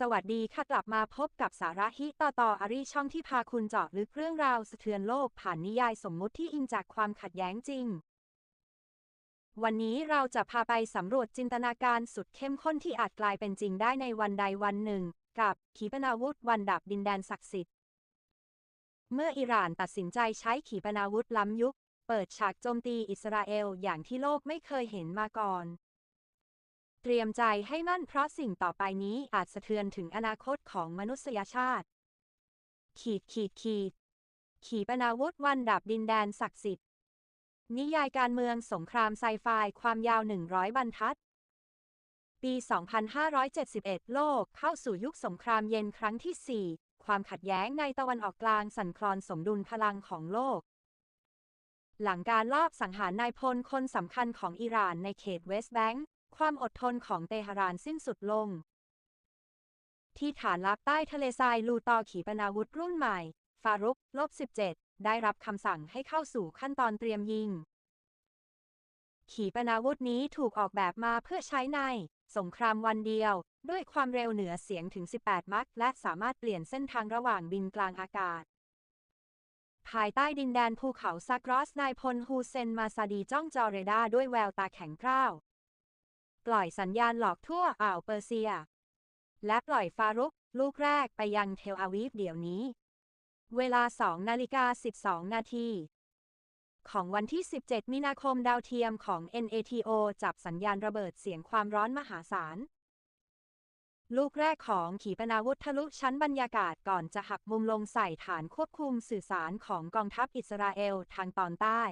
สวัสดีค่ะกลับมาพบกับสาระฮิต่อต่ออารีช่องที่พาคุณเจาะลึกเรื่องราวสะเทือนโลกผ่านนิยายสมมุติที่อิงจากความขัดแย้งจริง วันนี้เราจะพาไปสำรวจจินตนาการสุดเข้มข้นที่อาจกลายเป็นจริงได้ในวันใดวันหนึ่ง กับขีปนาวุธวันดับดินแดนศักดิ์สิทธิ์ เมื่ออิหร่านตัดสินใจใช้ขีปนาวุธล้ำยุค เปิดฉากโจมตีอิสราเอลอย่างที่โลกไม่เคยเห็นมาก่อน เตรียมใจให้มั่นเพราะสิ่งต่อไปนี้อาจสะเทือนถึงอนาคตของมนุษยชาติ ขีดขีดขีด ขีปนาวุธวันดับดินแดนศักดิ์สิทธิ์ นิยายการเมืองสงครามไซไฟความยาว 100 บรรทัด ปี 2571 โลกเข้าสู่ยุคสงครามเย็นครั้งที่ 4 ความขัดแย้งในตะวันออกกลางสั่นคลอนสมดุลพลังของโลกหลังการลอบสังหารนายพลคนสำคัญของอิหร่านในเขตเวสต์แบงก์ ความอดทนของเตหะรานสิ้นสุดลง ที่ฐานลับใต้ทะเลทรายลูตอขีปนาวุธรุ่นใหม่ ฟารุกลบ 17 ได้รับคำสั่งให้เข้าสู่ขั้นตอนเตรียมยิง ขีปนาวุธนี้ถูกออกแบบมาเพื่อใช้ใน สงครามวันเดียว ด้วยความเร็วเหนือเสียงถึง 18 มัคและสามารถเปลี่ยนเส้นทางระหว่างบินกลางอากาศภายใต้ดินแดนภูเขาซากรอสนายพลฮูเซนมาซาดีจ้องจอเรดาด้วยแววตาแข็งกร้าว ปล่อยสัญญาณหลอกทั่วอ่าวเปอร์เซีย และปล่อยฟารุกลูกแรกไปยังเทลอาวีฟเดี๋ยวนี้ เวลา 2 นาฬิกา 12 นาทีของวันที่ 17 มีนาคมดาวเทียมของ NATO จับสัญญาณระเบิดเสียงความร้อนมหาศาล ลูกแรกของขีปนาวุธทะลุชั้นบรรยากาศก่อนจะหักมุมลงใส่ฐานควบคุมสื่อสารของกองทัพอิสราเอลทางตอนใต้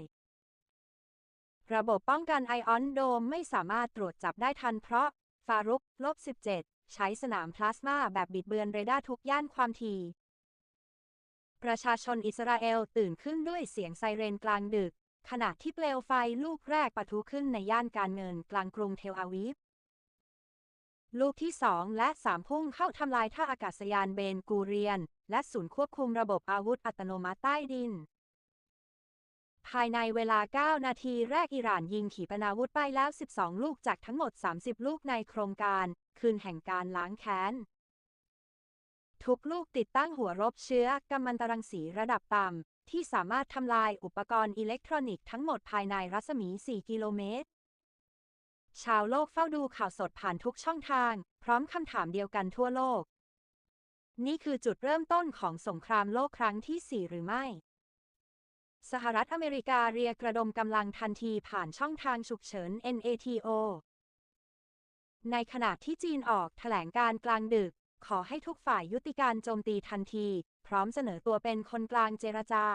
ระบบป้องกันไอออนโดมไม่สามารถตรวจจับได้ทันเพราะ ฟารุกลบ 17 ใช้สนามพลาสมาแบบบิดเบือนเรดาร์ทุกย่านความถี่ ประชาชนอิสราเอลตื่นขึ้นด้วยเสียงไซเรนกลางดึก ขณะที่เปลวไฟลูกแรกปะทุขึ้นในย่านการเงินกลางกรุงเทลอาวีฟ ลูกที่สองและสามพุ่งเข้าทำลายท่าอากาศยานเบนกูเรียน และศูนย์ควบคุมระบบอาวุธอัตโนมัติใต้ดิน ภายในเวลา 9 นาทีแรกอิหร่านยิงขีปนาวุธไปแล้ว 12 ลูกจากทั้งหมด 30 ลูกในโครงการ คืนแห่งการล้างแค้น ทุกลูกติดตั้งหัวรบเชื้อกัมมันตรังสีระดับต่ำ ที่สามารถทำลายอุปกรณ์อิเล็กทรอนิกส์ทั้งหมดภายในรัศมี 4 กิโลเมตร ชาวโลกเฝ้าดูข่าวสดผ่านทุกช่องทาง พร้อมคำถามเดียวกันทั่วโลก นี่คือจุดเริ่มต้นของสงครามโลกครั้งที่ 4 หรือไม่ สหรัฐอเมริกาเรียกระดมกำลังทันทีผ่านช่องทางฉุกเฉิน NATO ในขณะที่จีนออกแถลงการกลางดึก ขอให้ทุกฝ่ายยุติการโจมตีทันที พร้อมเสนอตัวเป็นคนกลางเจรจา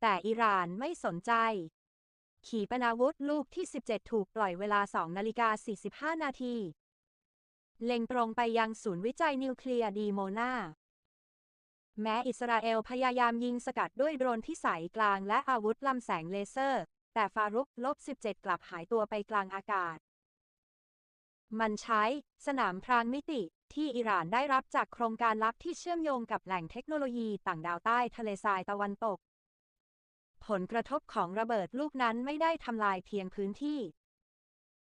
แต่อิหร่านไม่สนใจ ขีปนาวุธลูกที่ 17 ถูกปล่อยเวลา 2 นาฬิกา 45 นาที เล็งตรงไปยังศูนย์วิจัยนิวเคลียร์ดีโมนา แม้อิสราเอลพยายามยิงสกัดด้วยโดรนพิสัยกลางและอาวุธลำแสงเลเซอร์ แต่ฟารุกลบ 17 กลับหายตัวไปกลางอากาศ มันใช้สนามพรางมิติที่อิหร่านได้รับจากโครงการลับที่เชื่อมโยงกับแหล่งเทคโนโลยีต่างดาวใต้ทะเลทรายตะวันตก ผลกระทบของระเบิดลูกนั้นไม่ได้ทำลายเพียงพื้นที่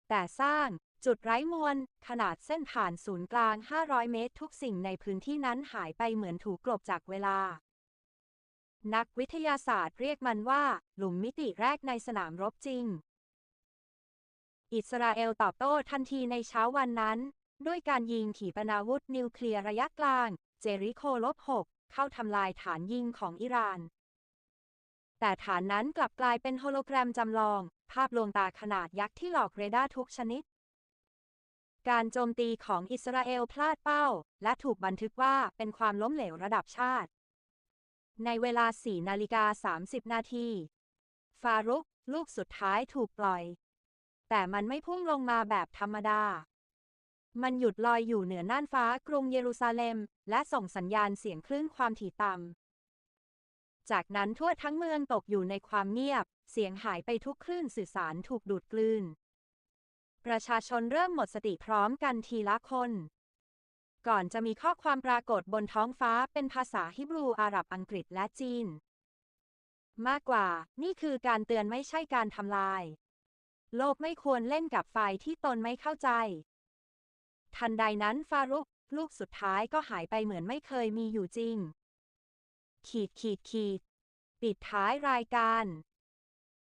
แต่สร้าง จุดไร้มวลขนาดเส้นผ่านศูนย์กลาง 500 เมตร ทุกสิ่งในพื้นที่นั้นหายไปเหมือนถูกกลบจากเวลา นักวิทยาศาสตร์เรียกมันว่า หลุมมิติแรกในสนามรบจริง อิสราเอลตอบโต้ทันทีในเช้าวันนั้น ด้วยการยิงขีปนาวุธนิวเคลียร์ระยะกลาง เจริโคลบ6เข้าทำลายฐานยิงของอิหร่าน แต่ฐานนั้นกลับกลายเป็นโฮโลแกรมจำลอง ภาพลวงตาขนาดยักษ์ที่หลอกเรดาร์ทุกชนิด การโจมตีของอิสราเอลพลาดเป้า และถูกบันทึกว่าเป็นความล้มเหลวระดับชาติ ในเวลา 4 นาฬิกา 30 นาที ฟารุกลูกสุดท้ายถูกปล่อย แต่มันไม่พุ่งลงมาแบบธรรมดา มันหยุดลอยอยู่เหนือน่านฟ้ากรุงเยรูซาเล็ม และส่งสัญญาณเสียงคลื่นความถี่ต่ำ จากนั้นทั่วทั้งเมืองตกอยู่ในความเงียบ เสียงหายไปทุกคลื่นสื่อสารถูกดูดกลืน ประชาชนเริ่มหมดสติพร้อมกันทีละคน ก่อนจะมีข้อความปรากฏบนท้องฟ้าเป็นภาษาฮิบรูอาหรับอังกฤษและจีน มากกว่า นี่คือการเตือนไม่ใช่การทำลาย โลกไม่ควรเล่นกับไฟที่ตนไม่เข้าใจ ทันใดนั้นฟารุกลูกสุดท้ายก็หายไปเหมือนไม่เคยมีอยู่จริง ขีดขีดขีด ปิดท้ายรายการ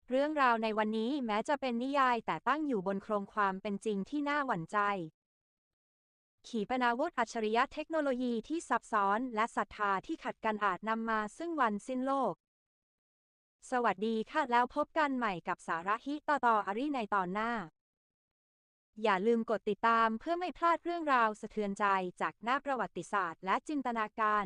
เรื่องราวในวันนี้แม้จะเป็นนิยายแต่ตั้งอยู่บนโครงความเป็นจริงที่น่าหวั่นใจ ขีปนาวุธอัจฉริยะเทคโนโลยีที่ซับซ้อนและศรัทธาที่ขัดกันอาจนำมาซึ่งวันสิ้นโลก สวัสดีค่ะแล้วพบกันใหม่กับสาระฮิต่อต่ออารีในตอนหน้า อย่าลืมกดติดตามเพื่อไม่พลาดเรื่องราวสะเทือนใจจากหน้าประวัติศาสตร์และจินตนาการ